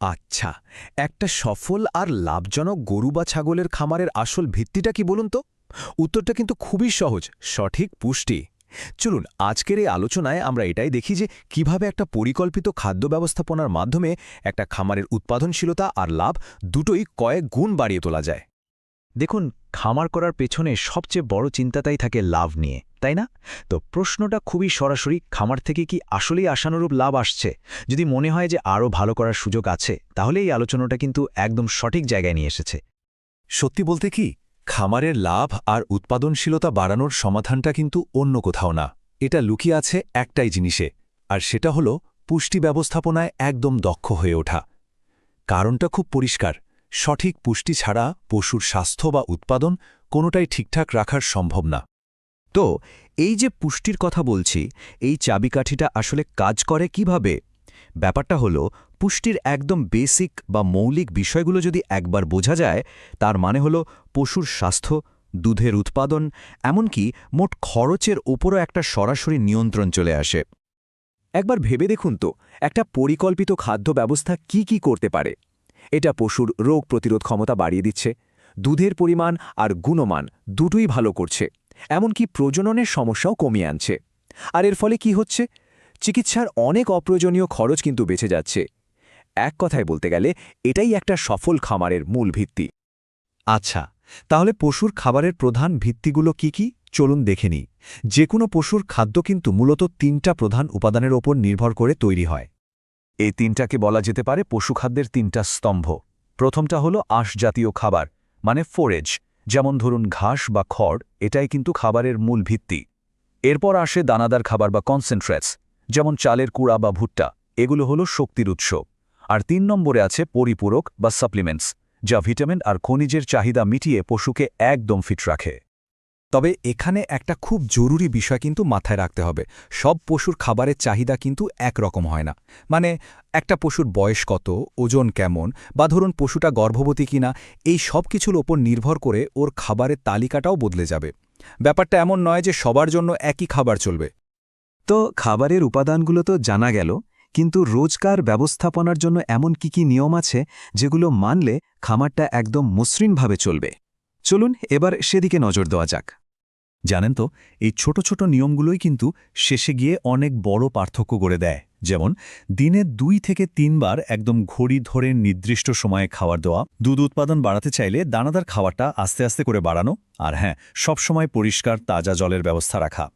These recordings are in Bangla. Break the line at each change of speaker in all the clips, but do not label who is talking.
আচ্ছা একটা সফল আর লাভজনক গরু বা ছাগলের খামারের আসল ভিত্তিটা কি বলুন তো? উত্তরটা কিন্তু খুবই সহজ, সঠিক পুষ্টি। চলুন, আজকের এই আলোচনায় আমরা এটাই দেখি যে কীভাবে একটা পরিকল্পিত খাদ্য ব্যবস্থাপনার মাধ্যমে একটা খামারের উৎপাদনশীলতা আর লাভ দুটোই কয়েক গুণ বাড়িয়ে তোলা যায়। দেখুন, খামার করার পেছনে সবচেয়ে বড় চিন্তাটাই থাকে লাভ নিয়ে, তাই না? তো প্রশ্নটা খুবই সরাসরি, খামার থেকে কি আসলেই আশানুরূপ লাভ আসছে? যদি মনে হয় যে আরও ভালো করার সুযোগ আছে, তাহলে এই আলোচনাটা কিন্তু একদম সঠিক জায়গায় নিয়ে এসেছে। সত্যি বলতে কি, খামারের লাভ আর উৎপাদনশীলতা বাড়ানোর সমাধানটা কিন্তু অন্য কোথাও না। এটা লুকিয়ে আছে একটাই জিনিসে, আর সেটা হলো পুষ্টি ব্যবস্থাপনায় একদম দক্ষ হয়ে ওঠা। কারণটা খুব পরিষ্কার সঠিক পুষ্টি ছাড়া পশুর স্বাস্থ্য বা উৎপাদন কোনোটাই ঠিকঠাক রাখার সম্ভব না। তো, এই যে পুষ্টির কথা বলছি, এই চাবিকাঠিটা আসলে কাজ করে কীভাবে? ব্যাপারটা হলো, পুষ্টির একদম বেসিক বা মৌলিক বিষয়গুলো যদি একবার বোঝা যায়, তার মানে হলো পশুর স্বাস্থ্য, দুধের উৎপাদন, এমনকি মোট খরচের ওপরও একটা সরাসরি নিয়ন্ত্রণ চলে আসে। একবার ভেবে দেখুন তো, একটা পরিকল্পিত খাদ্য ব্যবস্থা কি কি করতে পারে। এটা পশুর রোগ প্রতিরোধ ক্ষমতা বাড়িয়ে দিচ্ছে, দুধের পরিমাণ আর গুণমান দুটোই ভালো করছে, এমনকি প্রজননের সমস্যাও কমিয়ে আনছে। আর এর ফলে কি হচ্ছে? চিকিৎসার অনেক অপ্রয়োজনীয় খরচ কিন্তু বেঁচে যাচ্ছে। এক কথায় বলতে গেলে, এটাই একটা সফল খামারের মূল ভিত্তি। আচ্ছা তাহলে পশুর খাবারের প্রধান ভিত্তিগুলো কি কি? চলুন দেখে নিই। যে কোনো পশুর খাদ্য কিন্তু মূলত তিনটা প্রধান উপাদানের ওপর নির্ভর করে তৈরি হয়। এই তিনটাকে বলা যেতে পারে পশুখাদ্যের তিনটা স্তম্ভ। প্রথমটা হলো আঁশজাতীয় খাবার মানে ফোরেজ যেমন ধরুন ঘাস বা খড়, এটাই কিন্তু খাবারের মূল ভিত্তি। এরপর আসে দানাদার খাবার বা কনসেন্ট্রেটস যেমন চালের কুড়া বা ভুট্টা, এগুলো হলো শক্তির উৎস। আর তিন নম্বরে আছে পরিপূরক বা সাপ্লিমেন্টস যা ভিটামিন আর খনিজের চাহিদা মিটিয়ে পশুকে একদম ফিট রাখে। তবে এখানে একটা খুব জরুরি বিষয় কিন্তু মাথায় রাখতে হবে। সব পশুর খাবারের চাহিদা কিন্তু একরকম হয় না। মানে একটা পশুর বয়স কত, ওজন কেমন, বা ধরুন পশুটা গর্ভবতী কিনা, এই সব কিছুর ওপর নির্ভর করে ওর খাবারের তালিকাটাও বদলে যাবে। ব্যাপারটা এমন নয় যে সবার জন্য একই খাবার চলবে। তো খাবারের উপাদানগুলো তো জানা গেল, কিন্তু রোজকার ব্যবস্থাপনার জন্য এমন কি কি নিয়ম আছে, যেগুলো মানলে খামারটা একদম মসৃণভাবে চলবে? চলুন এবার সেদিকে নজর দেওয়া যাক। জানেন তো, এই ছোট ছোট নিয়মগুলোই কিন্তু শেষে গিয়ে অনেক বড় পার্থক্য করে দেয়। যেমন, দিনে দুই থেকে তিনবার একদম ঘড়ি ধরে নির্দিষ্ট সময়ে খাবার দেওয়া, দুধ উৎপাদন বাড়াতে চাইলে দানাদার খাবারটা আস্তে আস্তে করে বাড়ানো আর হ্যাঁ সবসময় পরিষ্কার তাজা জলের ব্যবস্থা রাখা।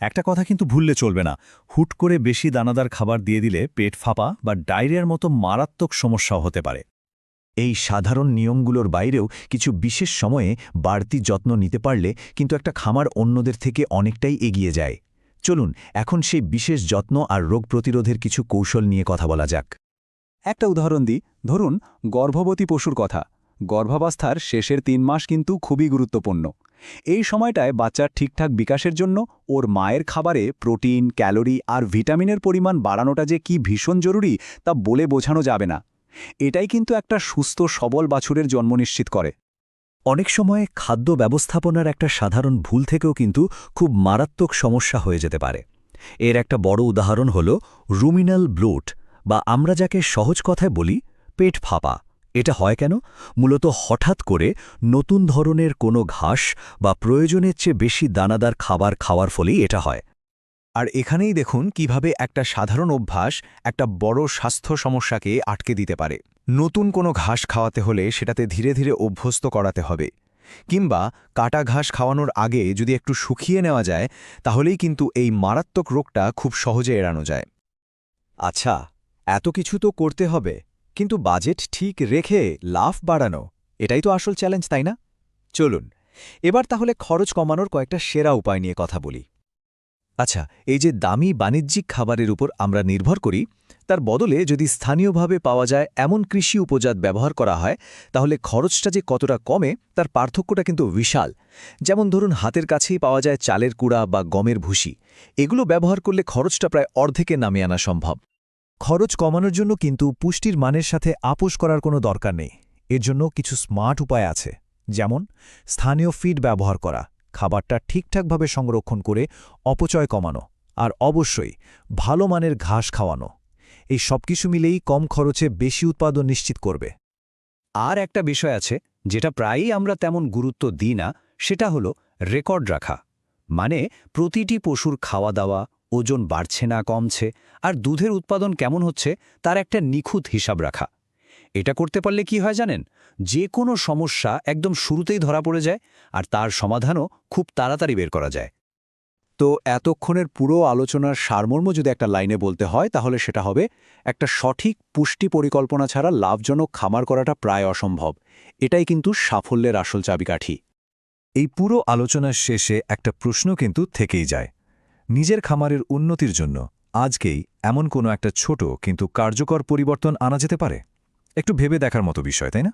একটা কথা কিন্তু ভুললে চলবে না। হুট করে বেশি দানাদার খাবার দিয়ে দিলে পেট ফাঁপা বা ডায়রিয়ার মতো মারাত্মক সমস্যাও হতে পারে। এই সাধারণ নিয়মগুলোর বাইরেও কিছু বিশেষ সময়ে বাড়তি যত্ন নিতে পারলে কিন্তু একটা খামার অন্যদের থেকে অনেকটাই এগিয়ে যায়। চলুন, এখন সেই বিশেষ যত্ন আর রোগ প্রতিরোধের কিছু কৌশল নিয়ে কথা বলা যাক।
একটা উদাহরণ দিই। ধরুন, গর্ভবতী পশুর কথা। গর্ভাবস্থার শেষের তিন মাস কিন্তু খুবই গুরুত্বপূর্ণ। এই সময়টায় বাচ্চার ঠিকঠাক বিকাশের জন্য ওর মায়ের খাবারে প্রোটিন, ক্যালোরি আর ভিটামিনের পরিমাণ বাড়ানোটা যে কি ভীষণ জরুরি তা বলে বোঝানো যাবে না। এটাই কিন্তু একটা সুস্থ, সবল বাছুরের জন্ম নিশ্চিত করে।
অনেক সময় খাদ্য ব্যবস্থাপনার একটা সাধারণ ভুল থেকেও কিন্তু খুব মারাত্মক সমস্যা হয়ে যেতে পারে। এর একটা বড় উদাহরণ হল রুমিনাল ব্লোট, বা আমরা যাকে সহজ কথায় বলি পেট ফাঁপা। এটা হয় কেন? মূলত হঠাৎ করে নতুন ধরনের কোনো ঘাস বা প্রয়োজনের চেয়ে বেশি দানাদার খাবার খাওয়ার ফলেই এটা হয়। আর এখানেই দেখুন কীভাবে একটা সাধারণ অভ্যাস একটা বড় স্বাস্থ্য সমস্যাকে আটকে দিতে পারে। নতুন কোনো ঘাস খাওয়াতে হলে সেটাতে ধীরে ধীরে অভ্যস্ত করাতে হবে। কিংবা কাটা ঘাস খাওয়ানোর আগে যদি একটু শুকিয়ে নেওয়া যায়, তাহলেই কিন্তু এই মারাত্মক রোগটা খুব সহজে এড়ানো যায়। আচ্ছা এত কিছু তো করতে হবে, কিন্তু বাজেট ঠিক রেখে লাভ বাড়ানো, এটাই তো আসল চ্যালেঞ্জ, তাই না? চলুন, এবার তাহলে খরচ কমানোর কয়েকটা সেরা উপায় নিয়ে কথা বলি। আচ্ছা এই যে দামি বাণিজ্যিক খাবারের উপর আমরা নির্ভর করি, তার বদলে যদি স্থানীয়ভাবে পাওয়া যায় এমন কৃষি উপজাত ব্যবহার করা হয়, তাহলে খরচটা যে কতটা কমে, তার পার্থক্যটা কিন্তু বিশাল। যেমন ধরুন, হাতের কাছেই পাওয়া যায় চালের কুড়া বা গমের ভুসি। এগুলো ব্যবহার করলে খরচটা প্রায় অর্ধেকে নামিয়ে আনা সম্ভব। খরচ কমানোর জন্য কিন্তু পুষ্টির মানের সাথে আপোষ করার কোনো দরকার নেই। এর জন্য কিছু স্মার্ট উপায় আছে। যেমন, স্থানীয় ফিড ব্যবহার করা। খাবারটা ঠিকঠাকভাবে সংরক্ষণ করে অপচয় কমানো আর অবশ্যই ভালো মানের ঘাস খাওয়ানো। এই সবকিছু মিলেই কম খরচে বেশি উৎপাদন নিশ্চিত করবে।
আর একটা বিষয় আছে, যেটা প্রায়ই আমরা তেমন গুরুত্ব দিই না, সেটা হলো রেকর্ড রাখা। মানে প্রতিটি পশুর খাওয়া দাওয়া ওজন বাড়ছে না, কমছে, আর দুধের উৎপাদন কেমন হচ্ছে, তার একটা নিখুঁত হিসাব রাখা। এটা করতে পারলে কি হয় জানেন? যে কোনো সমস্যা একদম শুরুতেই ধরা পড়ে যায় আর তার সমাধানও খুব তাড়াতাড়ি বের করা যায়। তো এতক্ষণের পুরো আলোচনার সারমর্ম যদি একটা লাইনে বলতে হয়, তাহলে সেটা হবে, একটা সঠিক পুষ্টি পরিকল্পনা ছাড়া লাভজনক খামার করাটা প্রায় অসম্ভব। এটাই কিন্তু সাফল্যের আসল চাবিকাঠি।
এই পুরো আলোচনার শেষে একটা প্রশ্ন কিন্তু থেকেই যায়। নিজের খামারের উন্নতির জন্য আজকেই এমন কোনো একটা ছোট কিন্তু কার্যকর পরিবর্তন আনা যেতে পারে? একটু ভেবে দেখার মতো বিষয় তাই না?